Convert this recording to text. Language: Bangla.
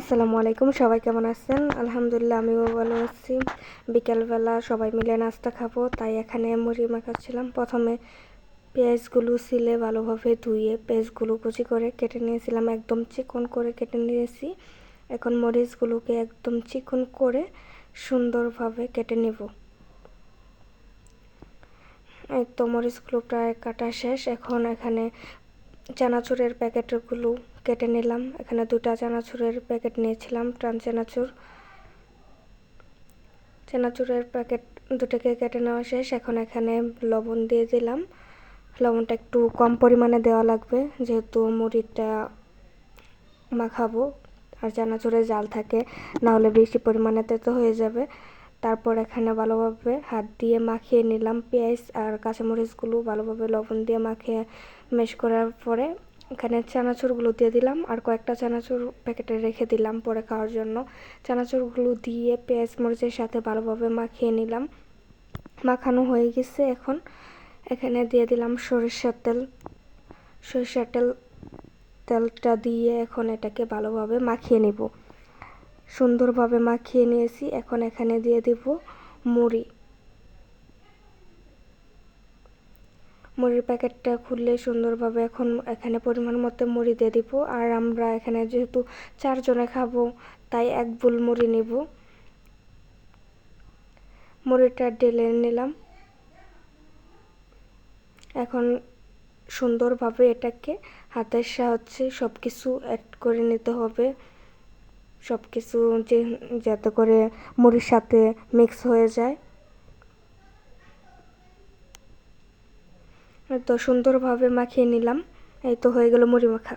আসসালামু আলাইকুম, সবাই কেমন আছেন? আলহামদুলিল্লাহ, আমিও ভালো আছি। বিকেলবেলা সবাই মিলে নাস্তা খাব, তাই এখানে মুড়ি মাখাচ্ছিলাম। প্রথমে পেঁয়াজগুলো সিলে ভালোভাবে ধুয়ে পেঁয়াজগুলো কুচি করে কেটে নিয়েছিলাম, একদম চিকন করে কেটে নিয়েছি। এখন মরিচগুলোকে একদম চিকন করে সুন্দরভাবে কেটে নেব। এই তো মরিচগুলো প্রায় কাটা শেষ। এখন এখানে চানাচুরের প্যাকেটগুলো কেটে নিলাম। এখানে দুটা চানাচুরের প্যাকেট নিয়েছিলাম টান চানাচুর। চানাচুরের প্যাকেট দুটোকে কেটে নেওয়া শেষ। এখন এখানে লবণ দিয়ে দিলাম। লবণটা একটু কম পরিমাণে দেওয়া লাগবে, যেহেতু মুড়িটা মাখাবো। আর চানাচুরে জাল থাকে, নাহলে বেশি পরিমাণে তেতো হয়ে যাবে। তারপর এখানে ভালোভাবে হাত দিয়ে মাখিয়ে নিলাম পেঁয়াজ আর কাঁচামরিচগুলো। ভালোভাবে লবণ দিয়ে মাখিয়ে মেশ করার পরে এখানে চানাচুরগুলো দিয়ে দিলাম আর কয়েকটা চানাচুর প্যাকেটে রেখে দিলাম পরে খাওয়ার জন্য। চানাচুরগুলো দিয়ে পেঁয়াজ, মরিচের সাথে ভালোভাবে মাখিয়ে নিলাম। মাখানো হয়ে গেছে এখন। এখানে দিয়ে দিলাম সরিষার তেল। সরিষার তেল, তেলটা দিয়ে এখন এটাকে ভালোভাবে মাখিয়ে নেব। সুন্দরভাবে মাখিয়ে নিয়েছি। এখন এখানে দিয়ে দেব মুড়ি। মুড়ির প্যাকেটটা খুললে সুন্দরভাবে এখন এখানে পরিমাণ মতো মুড়ি দিয়ে দিব। আর আমরা এখানে যেহেতু চারজনে খাব, তাই এক বুল মুড়ি নেব। মুড়িটা ঢেলে নিলাম। এখন সুন্দরভাবে এটাকে হাতের সাহায্যে সব কিছু অ্যাড করে নিতে হবে। সব কিছু যে যাতে করে মুড়ির সাথে মিক্স হয়ে যায়। তো সুন্দরভাবে মাখিয়ে নিলাম, এই তো হয়ে গেল মুড়ি মাখা।